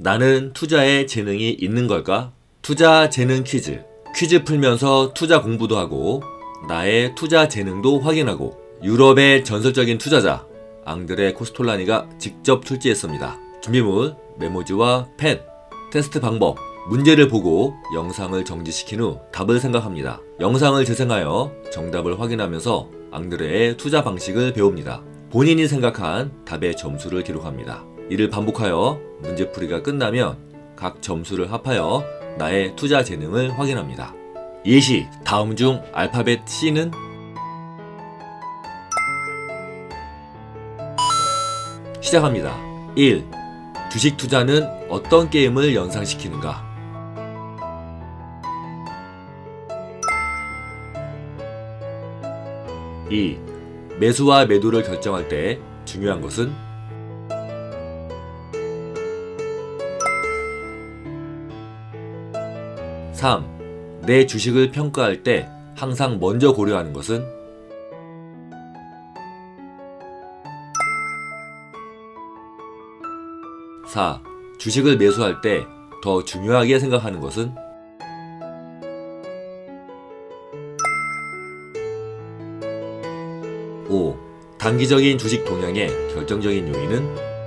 나는 투자에 재능이 있는 걸까? 투자 재능 퀴즈. 퀴즈 풀면서 투자 공부도 하고 나의 투자 재능도 확인하고 유럽의 전설적인 투자자 앙드레 코스톨라니가 직접 출제했습니다. 준비물, 메모지와 펜, 테스트 방법, 문제를 보고 영상을 정지시킨 후 답을 생각합니다. 영상을 재생하여 정답을 확인하면서 앙드레의 투자 방식을 배웁니다. 본인이 생각한 답의 점수를 기록합니다. 이를 반복하여 문제풀이가 끝나면 각 점수를 합하여 나의 투자 재능을 확인합니다. 예시, 다음 중 알파벳 C는 시작합니다. 1. 주식 투자는 어떤 게임을 연상시키는가? 2. 매수와 매도를 결정할 때 중요한 것은 3. 내 주식을 평가할 때 항상 먼저 고려하는 것은 4. 주식을 매수할 때 더 중요하게 생각하는 것은 5. 단기적인 주식 동향의 결정적인 요인은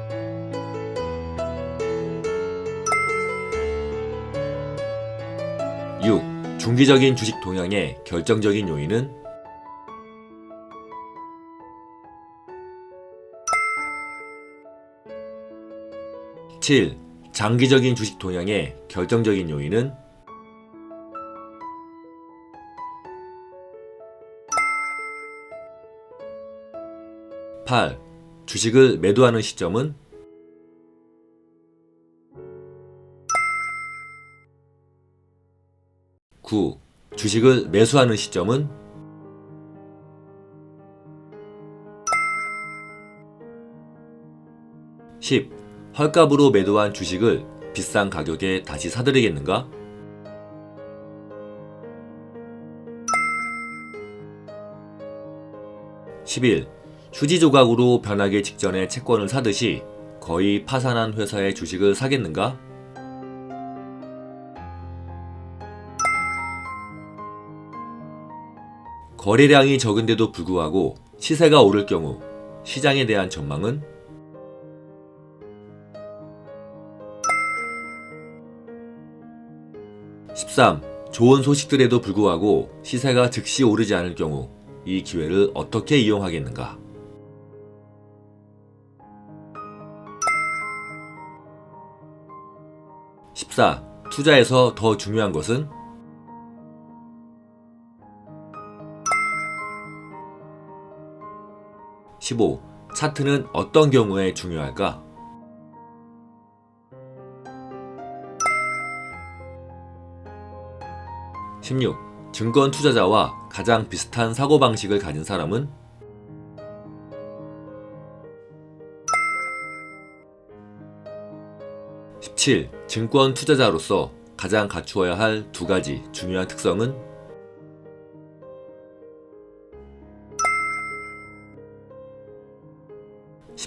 6. 중기적인 주식 동향의 결정적인 요인은 7. 장기적인 주식 동향의 결정적인 요인은 8. 주식을 매도하는 시점은 9. 주식을 매수하는 시점은 10. 헐값으로 매도한 주식을 비싼 가격에 다시 사들이겠는가? 11. 휴지 조각으로 변하기 직전에 채권을 사듯이 거의 파산한 회사의 주식을 사겠는가? 거래량이 적은데도 불구하고 시세가 오를 경우 시장에 대한 전망은 13. 좋은 소식들에도 불구하고 시세가 즉시 오르지 않을 경우 이 기회를 어떻게 이용하겠는가? 14. 투자에서 더 중요한 것은 15. 차트는 어떤 경우에 중요할까? 16. 증권 투자자와 가장 비슷한 사고방식을 가진 사람은 17. 증권 투자자로서 가장 갖추어야 할 두 가지 중요한 특성은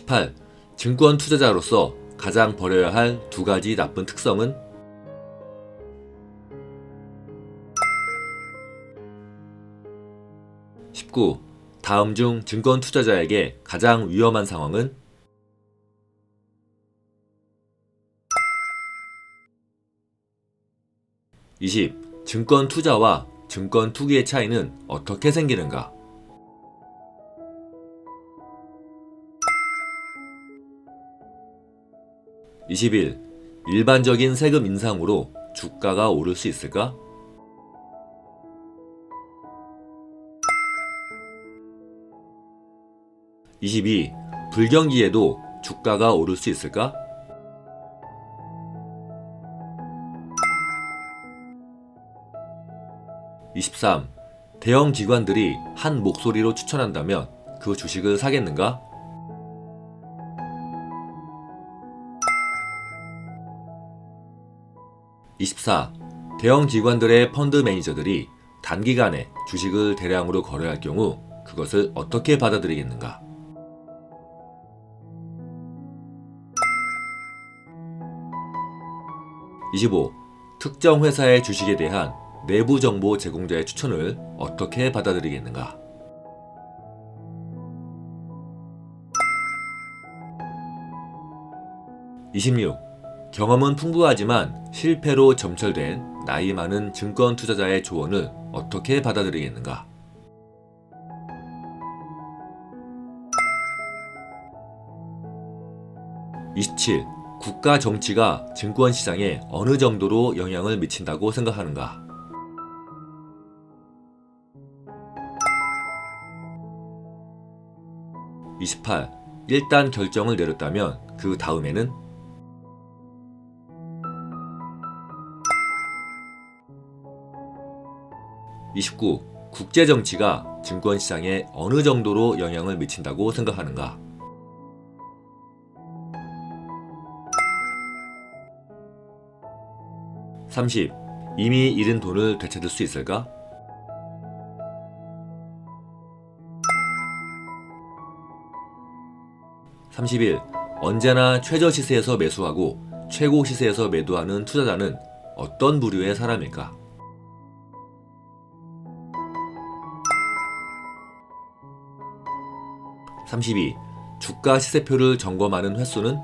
18. 증권 투자자로서 가장 버려야 할 두 가지 나쁜 특성은 19. 다음 중 증권 투자자에게 가장 위험한 상황은 20. 증권 투자와 증권 투기의 차이는 어떻게 생기는가? 21. 일반적인 세금 인상으로 주가가 오를 수 있을까? 22. 불경기에도 주가가 오를 수 있을까? 23. 대형 기관들이 한 목소리로 추천한다면 그 주식을 사겠는가? 24. 대형 기관들의 펀드 매니저들이 단기간에 주식을 대량으로 거래할 경우 그것을 어떻게 받아들이겠는가? 25. 특정 회사의 주식에 대한 내부 정보 제공자의 추천을 어떻게 받아들이겠는가? 26. 경험은 풍부하지만 실패로 점철된 나이 많은 증권 투자자의 조언을 어떻게 받아들이겠는가? 27. 국가 정치가 증권 시장에 어느 정도로 영향을 미친다고 생각하는가? 28. 일단 결정을 내렸다면 그 다음에는 29. 국제 정치가 증권 시장에 어느 정도로 영향을 미친다고 생각하는가? 30. 이미 잃은 돈을 되찾을 수 있을까? 31. 언제나 최저 시세에서 매수하고 최고 시세에서 매도하는 투자자는 어떤 부류의 사람일까? 32. 주가 시세표를 점검하는 횟수는?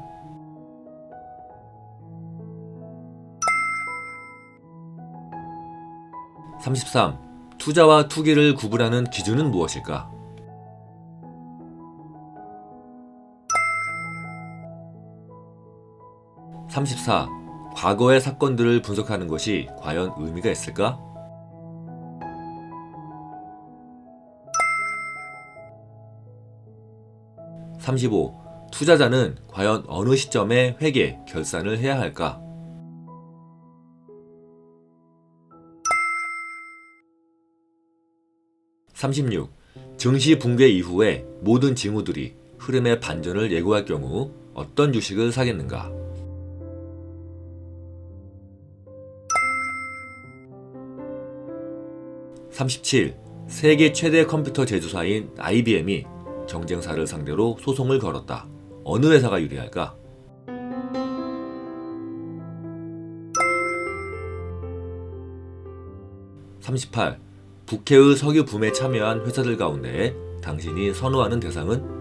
33. 투자와 투기를 구분하는 기준은 무엇일까? 34. 과거의 사건들을 분석하는 것이 과연 의미가 있을까? 35. 투자자는 과연 어느 시점에 회계, 결산을 해야 할까? 36. 증시 붕괴 이후에 모든 징후들이 흐름의 반전을 예고할 경우 어떤 주식을 사겠는가? 37. 세계 최대 컴퓨터 제조사인 IBM이 경쟁사를 상대로 소송을 걸었다. 어느 회사가 유리할까? 38. 북해의 석유 붐에 참여한 회사들 가운데 당신이 선호하는 대상은